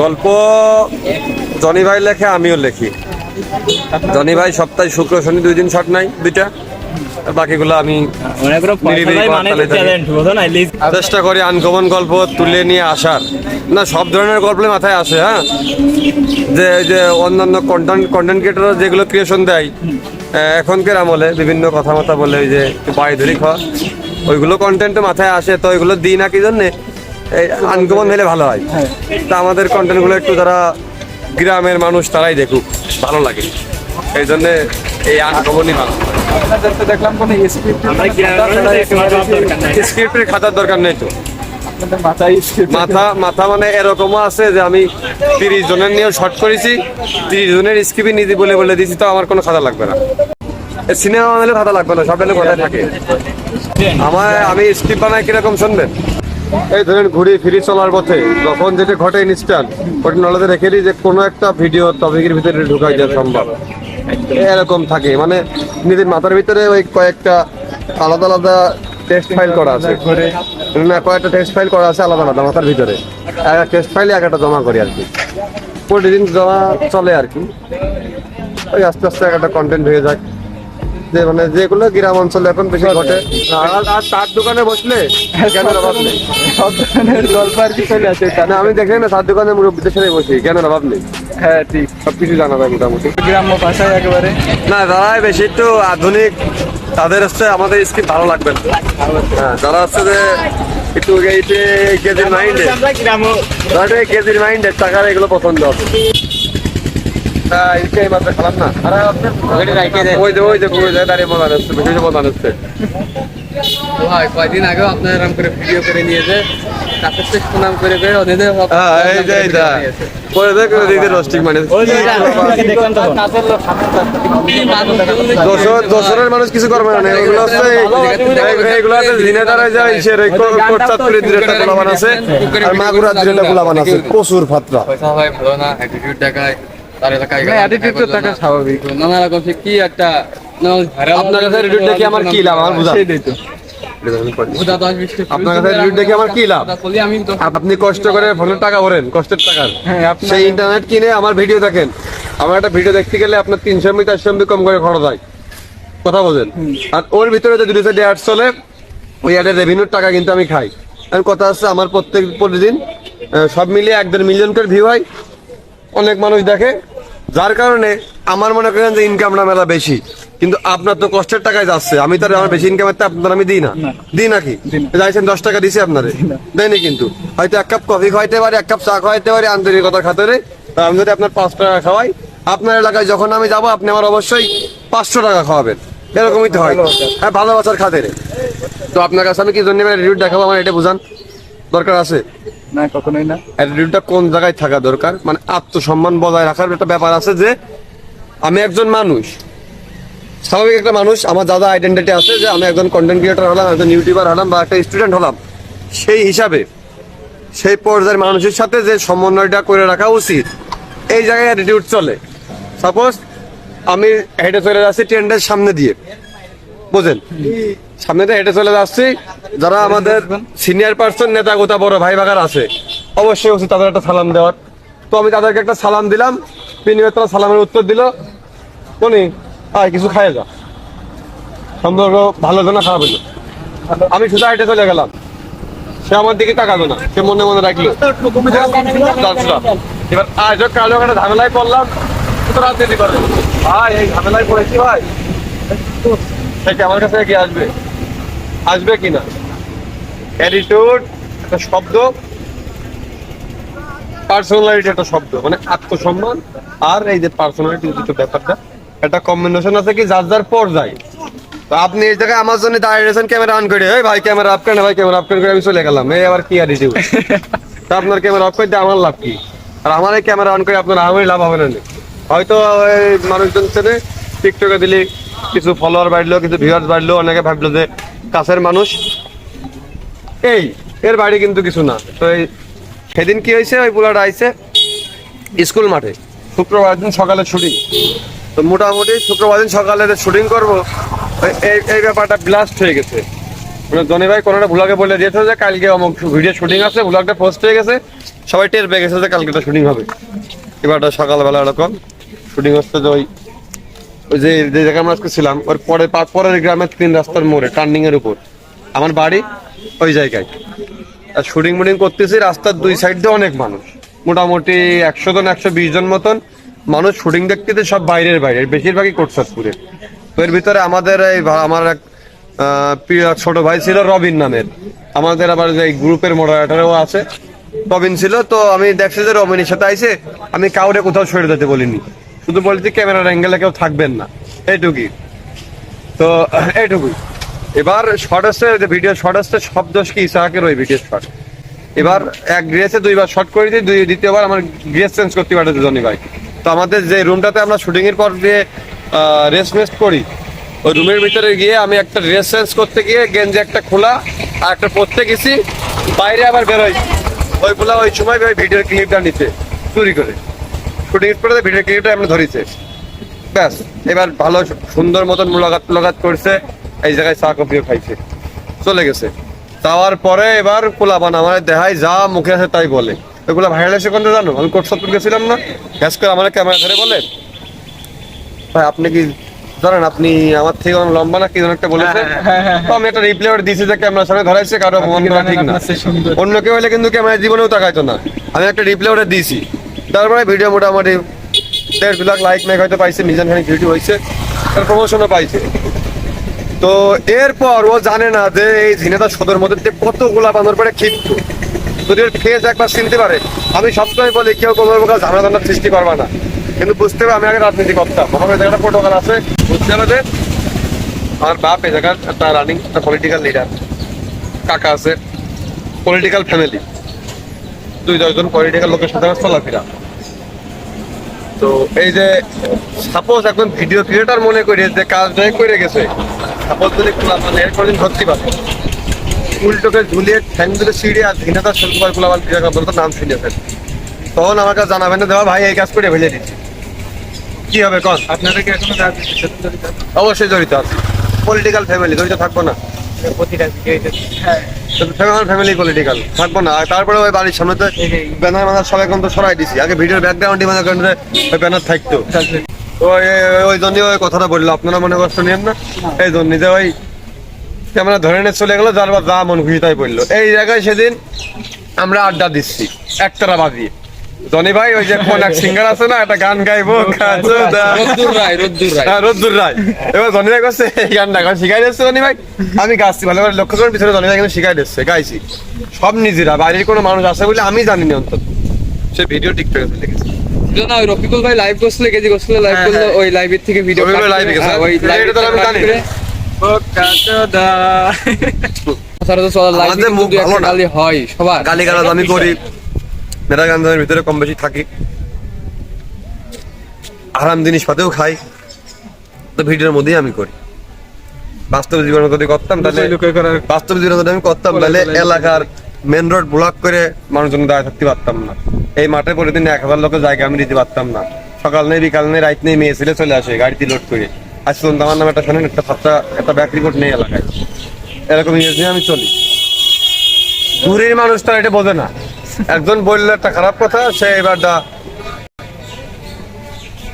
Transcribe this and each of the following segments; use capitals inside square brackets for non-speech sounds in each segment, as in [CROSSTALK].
গল্প জনি ভাই লেখে আমিও লেখি। জনি ভাই সপ্তাহে শুক্র শনি দুই দিন শট নাই দুইটা। বাকিগুলো আমি মনে চেষ্টা করি আনকমন গল্প তুলে নিয়ে আসার। না সব ধরনের গল্পই মাথায় আসে হ্যাঁ? যে যে অন্যান্য কন্টেন্ট কন্টেন্ট ক্রিয়েটার যেগুলো ক্রিয়েশন দেয় এখনকার আমলে বিভিন্ন কথা মতো বলে ওই যে একটু বাড়ি ধরি খাওয়া ওইগুলো কন্টেন্ট মাথায় আসে তো ওইগুলো দিই না কি জন্যে? আনকমন হলে ভালো হয়। তা আমাদের কন্টেন্টগুলো একটু যারা গ্রামের মানুষ তারাই দেখুক ভালো লাগে। এই জন্যে এই আনকমনই ভালো। আপনাদের দেখলাম কোনো স্ক্রিপ্ট আমরা গ্রামের মানুষ একটু ভাবার দরকার নাই। স্ক্রিপ্টের খাতার দরকার নেই তো। মাথা মাথা মানে এরকমও আছে যে আমি তিরিশ জনের নিয়ে শর্ট করেছি তিরিশ জনের স্ক্রিপ্ট নিজে বলে বলে দিয়েছি তো আমার কোনো খাতা লাগবে না। সিনেমা বানালে খাতা লাগবে না সব কথায় থাকে। আমার আমি স্ক্রিপ্ট বানাই কীরকম শুনবেন? এই ধরেন ঘুরি ফিরি চলার পথে যখন যেটা ঘটে ইনস্ট্যান্ট ওটা নলেজে রেখে দিই যে কোনো একটা ভিডিও টপিকের ভিতরে ঢুকাই দেওয়া সম্ভব। এরকম থাকে মানে নিজের মাথার ভিতরে ওই কয়েকটা আলাদা আলাদা টেক্সট ফাইল করা আছে। না, কয়েকটা টেক্সট ফাইল করা আছে আলাদা আলাদা মাথার ভিতরে। একটা টেক্সট ফাইলে এক একটা জমা করি আর কি। প্রতিদিন জমা চলে আর কি। ওই আস্তে আস্তে এক একটা কন্টেন্ট হয়ে যায়। যে মানে যেগুলো গ্রাম অঞ্চলে এখন বেশি ঘটে। আর আর তার দোকানে বসলে কেন অভাব নেই? সব ধরনের গল্প আর কি চলে আসে না আমি দেখি না তার দোকানে মুরব্বীদের সাথে বসি কেন অভাব নেই? হ্যাঁ ঠিক। সব কিছু জানা যায় মোটামুটি। গ্রাম্য ভাষায় একেবারে। না যারাই বেশি একটু আধুনিক তাদের হচ্ছে আমাদের স্কিম ভালো লাগবে না। হ্যাঁ যারা হচ্ছে যে একটু কেজির মাইন্ডে কেজির মাইন্ডে টাকার এগুলো পছন্দ হবে। তা এইটাই মাত্র খারাপ না। ওই যে ওই যে ওই যে দাঁড়িয়ে মজা নিচ্ছে বেশি মজা নিচ্ছে ভাই কয়দিন আগেও আপনার এরকম করে ভিডিও করে নিয়ে যে তারপর তো সুনাম করে করে ওদের হ্যাঁ এই যে এই যে করে দেখ দিদি রোস্টিং মানে। দোসরের মানুষ কিছু করবে না এগুলো দুইটা আছে। আর মাগুরার দুইটা গোলাবান আছে। প্রচুর ফাত্রা। পয়সা হয় ভালো না তার এলাকায় না, তো থাকা স্বাভাবিক। নানা রকম সে কি একটা আপনার কাছে দেখি আমার কি লাভ? আমার বুঝা সেটাই তো। বুঝা দশ বিশ টা আপনার কাছে রিডিউট দেখি আমার কি লাভ? কথা বলি আমি তো আপনি কষ্ট করে ফোনের টাকা ভরেন কষ্টের টাকার হ্যাঁ আপনি সেই ইন্টারনেট কিনে আমার ভিডিও দেখেন। আমার একটা ভিডিও দেখতে গেলে আপনার তিনশো এমবি চারশো এমবি কম করে খরচ হয়। কথা বলেন আর ওর ভিতরে যে দুটো সাইডে অ্যাড চলে ওই অ্যাডের রেভিনিউর টাকা কিন্তু আমি খাই। আর কথা আছে আমার প্রত্যেক প্রতিদিন সব মিলিয়ে এক দেড় মিলিয়ন করে ভিউ হয়। অনেক মানুষ দেখে। যার কারণে আমার মনে করেন যে ইনকামটা মেলা বেশি। কিন্তু আপনার তো কষ্টের টাকায় যাচ্ছে। আমি তো আমার বেশি ইনকামের তো আপনার আমি দিই না। দিই নাকি? যাইছেন দশ টাকা দিছি আপনারে। দেয়নি কিন্তু। হয়তো এক কাপ কফি খাইতে পারি এক কাপ চা খাইতে পারি আন্তরিকতার খাতিরে। আমি যদি আপনার পাঁচ টাকা খাওয়াই আপনার এলাকায় যখন আমি যাব আপনি আমার অবশ্যই পাঁচশো টাকা খাওয়াবেন। এরকমই তো হয়। হ্যাঁ ভালোবাসার খাতিরে। তো আপনার কাছে আমি কি জন্য রিভিউ দেখাবো আমার এটা বুঝান? দরকার আছে? না, কখনোই না। অ্যাটিটিউডটা কোন জায়গায় থাকা দরকার? মানে আত্মসম্মান বজায় রাখার একটা ব্যাপার আছে যে, আমি একজন মানুষ। স্বাভাবিক একটা মানুষ, আমার দাদা আইডেন্টিটি আছে যে আমি একজন কন্টেন্ট ক্রিয়েটর হলাম, একজন ইউটিউবার হলাম বা একটা স্টুডেন্ট হলাম, সেই হিসাবে সেই পর্যায়ের মানুষের সাথে যে সমন্বয়টা করে রাখা উচিত, এই জায়গায় অ্যাটিটিউড চলে। সাপোজ আমি হেঁটে চলে যাচ্ছি ট্রেন্ডের সামনে দিয়ে। বুঝেন? সামনে দিয়ে হেঁটে চলে যাচ্ছি। যারা আমাদের সিনিয়র পার্সন নেতা গোতা, বড় ভাই ভাগার আছে, অবশ্যই উচিত তাদের একটা সালাম দেওয়ার। তো আমি তাদেরকে একটা সালাম দিলাম। বিনিময়ে তারা সালামের উত্তর দিল। কোনি আয়, কিছু খাইয়ে যা। সম্পর্ক ভালো হলো না, খারাপ হলো? আমি সোজা হেঁটে চলে গেলাম। সে আমার দিকে তাকালো না। সে মনে মনে রাখল এবার আজ কালো একটা ঝামেলায় পড়লাম তো ভাই এই ঝামেলায় পড়েছি ভাই। সে কি আমার কাছে কি আসবে? আসবে কিনা অ্যাটিটিউড একটা শব্দ পার্সোনালিটি একটা শব্দ মানে আত্মসম্মান আর এই যে পার্সোনালিটি দুটো ব্যাপারটা একটা কম্বিনেশন আছে কি যার যার পর যায় তো আপনি এই জায়গায় আমার জন্য দাঁড়িয়ে রয়েছেন ক্যামেরা অন করে এই ভাই ক্যামেরা আপ কেন ভাই ক্যামেরা আপ করে আমি চলে গেলাম। এই আবার কি অ্যাটিটিউড [LAUGHS] তা আপনার ক্যামেরা অফ করে আমার লাভ কি? আর আমার এই ক্যামেরা অন করে আপনার আমারই লাভ হবে না হয়তো মানুষজন চেনে টিকটকে দিলে কিছু ফলোয়ার বাড়লো, কিছু ভিউয়ার্স বাড়লো, অনেকে ভাবলো যে কাছের মানুষ। এই, এর বাইরে কিন্তু কিছু না। তো এই সেদিন কি হয়েছে? ওই পোলাটা আইছে স্কুল মাঠে। শুক্রবার দিন সকালে শুটিং তো মোটামুটি শুক্রবার দিন সকালে যে শুটিং করব, এই- এই ব্যাপারটা ব্লাস্ট হয়ে গেছে। মানে জনি ভাই কোনোটা ভুলাকে বলে দিয়েছে যে কালকে অমুক ভিডিও শুটিং আছে, ভুলাকটা পোস্ট হয়ে গেছে। সবাই টের পেয়ে গেছে যে কালকে শুটিং হবে। এবার ওটা সকালবেলা এরকম। শুটিং হচ্ছে যে ওই ওই যে যে জায়গায় আমরা আজকে ছিলাম, ওর পরে পরের গ্রামের তিন রাস্তার মোড়ে টার্নিং এর উপর। আমার বাড়ি ওই জায়গায়। আর শুটিং মুটিং করতেছি, রাস্তার দুই সাইড দিয়ে অনেক মানুষ। মোটামুটি একশো জন, একশো বিশ জন মতন মানুষ শুটিং দেখতে সব বাইরের বাইরে, বেশিরভাগই কোটসাদপুরের তো এর ভিতরে আমাদের এই আমার এক প্রিয় ছোট ভাই ছিল রবিন নামের। আমাদের আবার যে গ্রুপের মডারেটারও আছে, রবিন ছিল। তো আমি দেখছি যে রবিনের সাথে আইসে আমি কাউরে কোথাও সরে যেতে বলিনি। শুধু বলছি ক্যামেরার অ্যাঙ্গেলে কেউ থাকবেন না। এইটুকুই। তো, এইটুকুই। এবার শর্ট আসছে যে ভিডিও শর্ট আসছে সব দোষ কি? ইসাহাকের ওই ভিডিও শর্ট এবার এক গ্রেসে দুইবার শর্ট করে দিই, দুই, দ্বিতীয়বার আমার গ্রেস চেঞ্জ করতে পারে দুজনই ভাই। তো আমাদের যে রুমটাতে আমরা শুটিং এর পর দিয়ে রেস্ট মেস্ট করি, ওই রুমের ভিতরে গিয়ে আমি একটা ড্রেস চেঞ্জ করতে গিয়ে গেঞ্জি একটা খোলা আর একটা পরতে গেছি, বাইরে আবার বেরোই। ওই ওই সময় ওই ভিডিওর ক্লিপটা নিতে, চুরি করে। শুটিং এর ভিডিও ক্লিপটা আমরা ধরেছে। ব্যাস এবার ভালো সুন্দর মতন মুলাকাত মুলাকাত করছে এই জায়গায় চা কফিও খাইছে। চলে গেছে। যাওয়ার পরে এবার পোলাপান আমার দেখাই যা মুখে আছে তাই বলে। এগুলো ভাইরাল এসে কোনটা জানো? আমি কোটসাপুর গেছিলাম না। গ্যাস করে আমার ক্যামেরা ধরে বলে ভাই আপনি কি জানেন আপনি আমার থেকে অনেক লম্বা না কি যেন একটা বলেছে? তো আমি একটা রিপ্লাই দিয়েছি যে ক্যামেরার সামনে ধরাইছে কারও মন ঠিক না। অন্য কেউ হলে কিন্তু ক্যামেরা জীবনেও তাকাইতো না। আমি একটা রিপ্লাই দিয়েছি তারপরে ভিডিও মোটামুটি দেড় লাখ লাইক মেক হয়তো পাইছে, মিজান খানিক ভিডিও হয়েছে, তার প্রমোশনও পাইছে। তো এরপর ও জানে না যে এই ঝিনেদা সদর মধ্যে কতগুলা বাঁধর পরে ক্ষিপ্ত। যদি ওর ফেস একবার চিনতে পারে, আমি সবসময় বলি, কেউ কোনো প্রকার ঝামেলা সৃষ্টি করবা না। কিন্তু বুঝতে হবে আমি আগে রাজনীতি করতাম। আমার ওই জায়গাটা প্রোটোকল আছে, বুঝতে হবে যে আমার বাপ এই জায়গার একটা রানিং একটা পলিটিক্যাল লিডার কাকা আছে পলিটিক্যাল ফ্যামিলি দুই দশজন পলিটিক্যাল লোকের সাথে চলাফেরা। তো এই যে সাপোজ এখন ভিডিও ক্রিয়েটার মনে করি যে কাজটাই করে গেছে সাপোজ যদি খোলা এর কোনদিন ধরতে পারে উল্টোকে ঝুলিয়ে ঠ্যাং দিলে সিঁড়ি আর খোলা আমার ক্রিয়া বলতো নাম শুনেছেন তখন আমার কাছে জানাবেন না দেওয়া ভাই এই কাজ করে ফেলে দিচ্ছি কি হবে কন? আপনারা কি এখনও? অবশ্যই জড়িত আছে। পলিটিক্যাল ফ্যামিলি জড়িত থাকব না। প্রতিটা ভিডিওতে হ্যাঁ। ফ্যামিলি পলিটিক্যাল থাকব না। তারপরে ওই বাড়ির সামনে তো ব্যানার ম্যানার সব এখন তো সরাই দিছি। আগে ভিডিওর ব্যাকগ্রাউন্ডে মনে করেন ওই ব্যানার থাকতো। ওই- ওই ওই কথাটা বলল। আপনারা মনে কষ্ট নিয়েন না। এই জন্য যে ওই ক্যামেরা ধরে নিয়ে চলে গেলো যার বা যা মন খুশি তাই বলল। এই জায়গায় সেদিন আমরা আড্ডা দিচ্ছি একতারা বাজিয়ে। জনি ভাই ওই যে কোন এক সিঙ্গার আছে না একটা গান গাইবো কাজু দা। রোদ্দুর রায় রোদ্দুর রায়। হ্যাঁ, রোদ্দুর রায়। এবার জনি ভাই করছে এই গানটা গান শিখাই দিচ্ছে জনি ভাই। আমি গাচ্ছি ভালো করে লক্ষ্য করেন পিছনে জনি ভাই কিন্তু শিখাই দিচ্ছে গাইছি। সব নিজেরা বাইরের কোনো মানুষ আছে বলে আমি জানি না অন্তত। সে ভিডিও টিকটকে চলে গেছে না ওই রফিকুল ভাই লাইভ করছিল কেজি করছিল লাইভ হ্যাঁ, করল হ্যাঁ। ওই লাইভের থেকে ভিডিও গেছে? ওই লাইভ তো আমি জানি। সারা তো চলা লাইভ হয় সবার। গালি গালাজ আমি করি। গান্ধের ভিতরে কম বেশি থাকি। আরাম জিনিস পাতেও খাই। তো ভিডিওর মধ্যেই আমি করি। বাস্তব জীবনে যদি করতাম তাহলে বাস্তব জীবনে যদি আমি করতাম তাহলে এলাকার মেন রোড ব্লক করে মানুষজন দাঁড়িয়ে থাকতে পারতাম না। এই মাঠে প্রতিদিন এক হাজার লোকের জায়গা আমি দিতে পারতাম না। সকাল নেই বিকাল নেই রাত নেই মেয়ে ছেলে চলে আসে গাড়িতে লোড করে। আজ পর্যন্ত আমার নামে একটা শোনেন একটা সাতটা একটা ব্যাক রিপোর্ট নেই এলাকায়। এরকম নিয়ে আমি চলি। দূরের মানুষ তো এটা বোঝে না। একজন বললে একটা খারাপ কথা সে এবার দা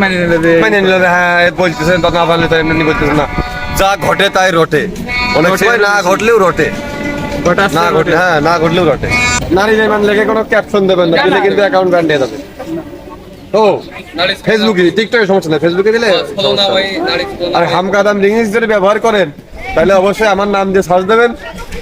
মানে নিলে মানে হ্যাঁ বলতেছেন তা না পারলে তো এমনি বলতেছেন না। যা ঘটে তাই রটে। অনেক রটে, সময় না ঘটলেও রটে। না ঘটে হ্যাঁ না ঘটলেও রটে। নারী যেমন লেগে কোনো ক্যাপশন দেবেন না দিলে কিন্তু অ্যাকাউন্ট ব্যান্ড হয়ে যাবে। ও ফেসবুকে টিকটকে সমস্যা নেই। ফেসবুকে দিলে আর। হামকাদাম ইংলিশ যদি ব্যবহার করেন তাহলে অবশ্যই আমার নাম দিয়ে সার্চ দেবেন।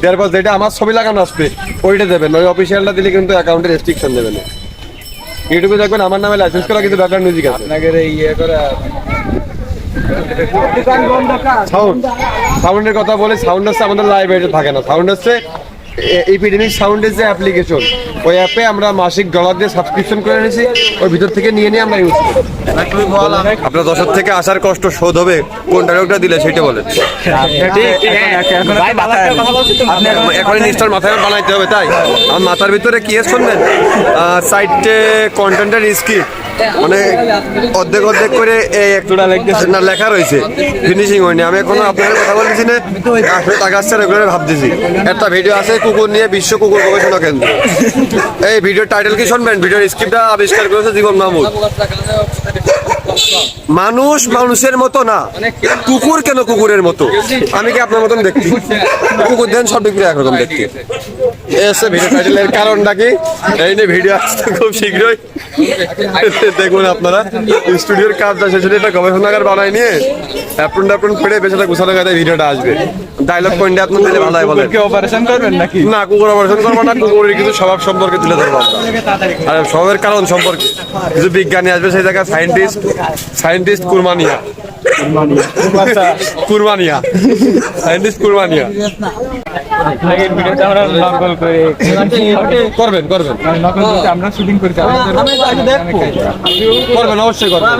দেওয়ার পর যেটা আমার ছবি লাগানো আসবে ওইটা দেবেন। ওই অফিসিয়ালটা দিলে কিন্তু অ্যাকাউন্টে রেস্ট্রিকশন দেবেন। ইউটিউবে দেখবেন আমার নামে লাইসেন্স করা কিন্তু ব্যাকগ্রাউন্ড মিউজিক আছে। ইয়ে করা সাউন্ড সাউন্ডের কথা বলে সাউন্ড হচ্ছে আমাদের লাইব্রেরিতে থাকে না। সাউন্ড হচ্ছে এপিডেমিক সাউন্ডের যে অ্যাপ্লিকেশন ওই অ্যাপে আমরা মাসিক ডলার দিয়ে সাবস্ক্রিপশন করে নিয়েছি ওই ভিতর থেকে নিয়ে নিয়ে আমরা ইউজ করি। আপনার দশর থেকে আসার কষ্ট শোধ হবে কোন ডায়লগটা দিলে সেটা বলেন। এখন জিনিসটার মাথায় বানাইতে হবে তাই? আমার মাথার ভিতরে কি শুনবেন? সাইটে কন্টেন্টের স্ক্রিপ্ট মানে অর্ধেক অর্ধেক করে এই একটুটা লেখা রয়েছে। ফিনিশিং হয়নি। আমি এখনও আপনার কথা বলছি না। আসলে রেগুলার ভাবতেছি। একটা ভিডিও আছে কুকুর নিয়ে বিশ্ব কুকুর গবেষণা কেন্দ্র। এই ভিডিওর টাইটেল কি শুনবেন? ভিডিওর স্ক্রিপ্টটা আবিষ্কার করেছে জীবন মাহমুদ। মানুষ মানুষের মতো না। কুকুর কেন কুকুরের মতো? আমি কি আপনার মতন দেখছি কুকুর দেন সব বিক্রি একরকম দেখতে এই হচ্ছে ভিডিও টাইটেলের কারণটা কি? এই নিয়ে ভিডিও আসছে খুব শীঘ্রই। দেখুন আপনারা স্টুডিওর কাজটা শেষ হলে এটা গবেষণাগার বানায় নিয়ে অ্যাপ্রন ট্যাপ্রন ফেড়ে বেচারা গুছানো কাজে ভিডিওটা আসবে। ডায়লগ পয়েন্টে আপনার দিলে ভালো হয় বলেন। অপারেশন করবেন নাকি? না কুকুর অপারেশন করব না কুকুরের কিছু স্বভাব সম্পর্কে তুলে ধরবো আর স্বভাবের কারণ সম্পর্কে কিছু বিজ্ঞানী আসবে সেই জায়গায় সায়েন্টিস্ট সায়েন্টিস্ট কুরমানিয়া। কুরমানিয়া। সায়েন্টিস্ট কুরমানিয়া। আগের ভিডিওতে আমরা নকল করে করবেন করবেন। নকল করতে আমরা শুটিং করতে করবেন অবশ্যই করবেন।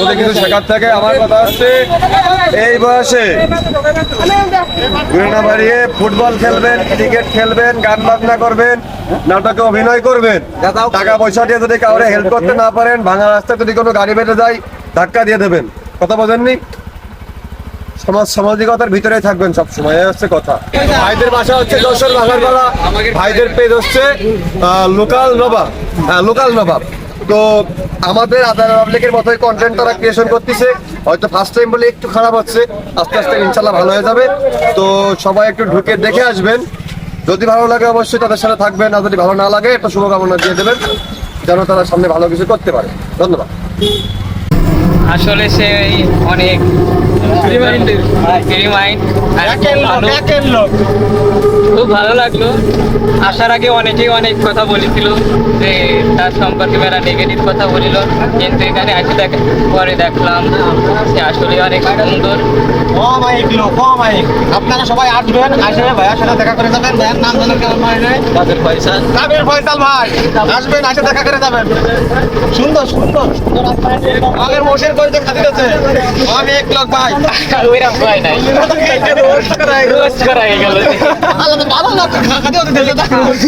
যদি কিছু শেখার থাকে আমার কথা হচ্ছে এই বয়সে না বাড়িয়ে ফুটবল খেলবেন ক্রিকেট খেলবেন গান বাজনা করবেন নাটকে অভিনয় করবেন টাকা পয়সা দিয়ে যদি কাউরে হেল্প করতে না পারেন ভাঙা রাস্তায় যদি কোনো গাড়ি বেঁধে যায় ধাক্কা দিয়ে দেবেন। কথা বোঝেননি? সমাজ সামাজিকতার ভিতরে থাকবেন সব সময় হচ্ছে কথা। ভাইদের বাসা হচ্ছে যশোর বাঘারপাড়া ভাইদের পেজ হচ্ছে লোকাল নবাব হ্যাঁ লোকাল নবাব। তো আমাদের আদার পাবলিকের মতোই কন্টেন্ট তারা ক্রিয়েশন করতেছে, হয়তো ফার্স্ট টাইম বলে একটু খারাপ হচ্ছে, আস্তে আস্তে ইনশাল্লাহ ভালো হয়ে যাবে। তো সবাই একটু ঢুকে দেখে আসবেন। যদি ভালো লাগে অবশ্যই তাদের সাথে থাকবেন, আর যদি ভালো না লাগে, একটা শুভকামনা দিয়ে দেবেন, যেন তারা সামনে ভালো কিছু করতে পারে। ধন্যবাদ। আসলে সে অনেক খুব ভালো লাগল আসার আগে অনেকেই অনেক কথা বলেছিল যে তার সম্পর্কে মেয়েরা নেগেটিভ কথা বলিল কিন্তু এখানে এসে দেখ পরে দেখলাম সে আসলে অনেক সুন্দর আপনারা সবাই আসবেন আসলে ভাইয়ার সাথে দেখা করে যাবেন ভাইয়ার নাম জানেন ভাই আসবেন আসে দেখা করে যাবেন সুন্দর সুন্দর আগের মোশের করে দেখা দিতেছে অনেক লোক ভাই ওইরকম হয় নাই। [LAUGHS] রোস্ট করা গেল। আল্লাহ ভালো না খাওয়া দিতে।